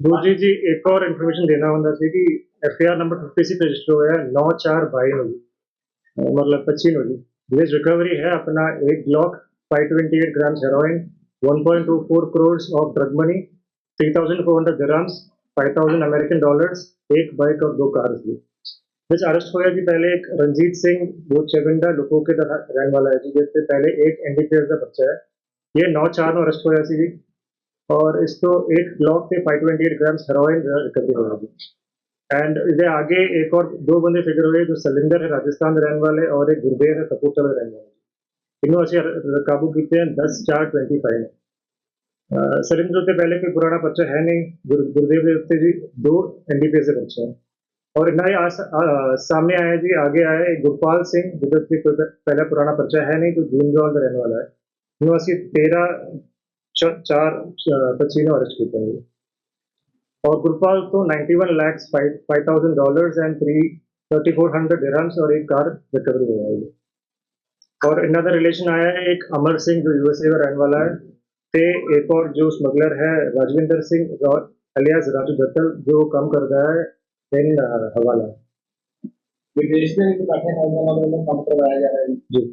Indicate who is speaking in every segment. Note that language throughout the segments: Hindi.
Speaker 1: ਦੂਜੀ ਜੀ ਇੱਕ ਹੋਰ ਇਨਫੋਰਮੇਸ਼ਨ ਦੇਣਾ ਹੁੰਦਾ ਸੀ ਕਿ ਐਫ ਆਰ ਨੰਬਰ 56 ਤੇ ਰਜਿਸਟਰ ਹੋਇਆ ਹੈ 9422 ਨੂੰ ਜੀ ਅਹ ਮਤਲਬ 25 ਨੂੰ ਜੀ ਜਿਸ ਰਿਕਵਰੀ ਹੈ ਆਪਣਾ एक Glock 528 grams heroin 1.24 crores of drug money 3400 dirhams 5000 American dollars एक बाइक और दो कार्स जी ਵਿੱਚ ਅਰੈਸਟ ਹੋਇਆ ਜੀ ਪਹਿਲੇ ਇੱਕ ਰਣਜੀਤ ਸਿੰਘ वो ਚਵਿੰਡਾ ਲੁਕੋਕੇ ਦਾ ਰਹਿਣ ਵਾਲਾ ਹੈ ਜੀ ਜਿਸ ਤੇ ਪਹਿਲੇ ਇੱਕ ਐਨਡੀਪੀਐਸ ਦਾ ਬੱਚਾ ਹੈ ਇਹ 9/4 ਨੂੰ ਅਰੈਸਟ ਹੋਇਆ और इसको एक लॉग से five twenty eight gram heroin करके होगी एंड इधर आगे एक और दो बंदे फिगर हुए जो सिलेंडर है राजस्थान रहने वाले और एक गुरबेर है कपूरथला रहने वाले। इन्हों अच्छे काबू किए हैं दस चार ट्वेंटी फाइव सरिंद्र से पहले कोई पुराना बच्चा है नहीं गुर, गुरुदेव देवते जी दो एनडीपीएस से बच्चे हैं। और ना ही सामने आया जी आगे आया गुरपाल सिंह जिधर कोई पहला पुराना पर्चा है नहीं तो जून जॉल रहने वाला है। इन्हों तेरह चार पचीना अरेस्ट किए हैं और गुरपाल तो 91 lakh five thousand dollars and three thirty four और एक कार रिकवरी हुआ है और इनदर रिलेशन आया है एक अमर सिंह जो यूएसए का रहने वाला है। ते एक और जो स्मगलर है राजविंदर सिंह अलियास राजू दत्तल जो काम कर रहा है इन हवाला।
Speaker 2: विदेश तो में काम करवाया
Speaker 1: जा
Speaker 2: रहा है। जी।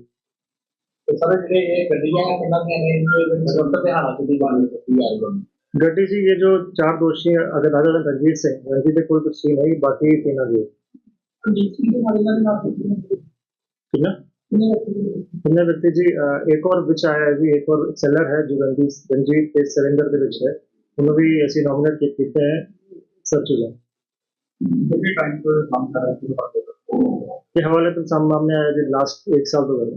Speaker 1: गड्डी जी ये जो चार दोषी अगर राजा सिंह रणजीत सिंह रणजीत के कोई कुछ सीन है बाकी तीन अभी किन्ना व्यक्ति जी एक और बिच आया है जी एक और सेलर है जो रणजीत रणजीत के सिलेंडर के बिच है। उन्होंने भी ऐसी नॉमिनेट किए हैं
Speaker 2: सर चुके
Speaker 1: ये हवाले तो सामने आया जी लास्ट एक साल तो पहले।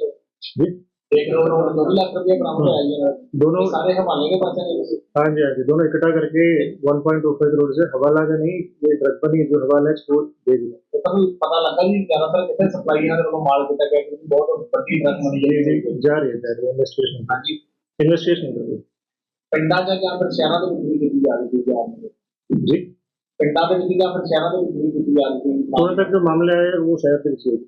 Speaker 1: दोनों
Speaker 2: ਇਹ ਸਾਰੇ ਹਵਾਲੇ के पास है
Speaker 1: हाँ जी हाँ जी दोनों इकट्ठा करके 1.25 करोड़ से हवाला का नहीं ये ड्रग बनी जो हवाला है उसको दे दिया
Speaker 2: तो ਤੁਹਾਨੂੰ ਪਤਾ ਲੱਗਾ ਵੀ ਜ਼ਿਆਦਾਤਰ ਕਿੱਥੇ ਸਪਲਾਈ ਇਹਨਾਂ ਦੇ ਵੱਲੋਂ ਮਾਲ ਕੀਤਾ ਗਿਆ ਕਿਉਂਕਿ ਬਹੁਤ ਵੱਡੀ ਰਕਮ ਬਣੀ
Speaker 1: ये
Speaker 2: ਹੈ
Speaker 1: ये जा रही है जा रही है इन्वेस्टिगेशन
Speaker 2: ਹਾਂਜੀ
Speaker 1: इन्वेस्टिगेशन कर रही
Speaker 2: ਪਿੰਡਾਂ 'ਚ ਜਾਂ ਫਿਰ ਸ਼ਹਿਰਾਂ ਦੇ ਵਿੱਚ ਵੀ ਕੀਤੀ ਜਾ ਰਹੀ ਹੈ
Speaker 1: है जी
Speaker 2: ਪਿੰਡਾਂ ਦੇ ਵਿੱਚ ਜਾਂ ਫਿਰ ਸ਼ਹਿਰਾਂ ਦੇ ਵਿੱਚ ਵੀ ਕੀਤੀ ਜਾ ਰਹੀ ਹੈ
Speaker 1: थोड़ा तक जो मामले आए वो शहर से चाहिए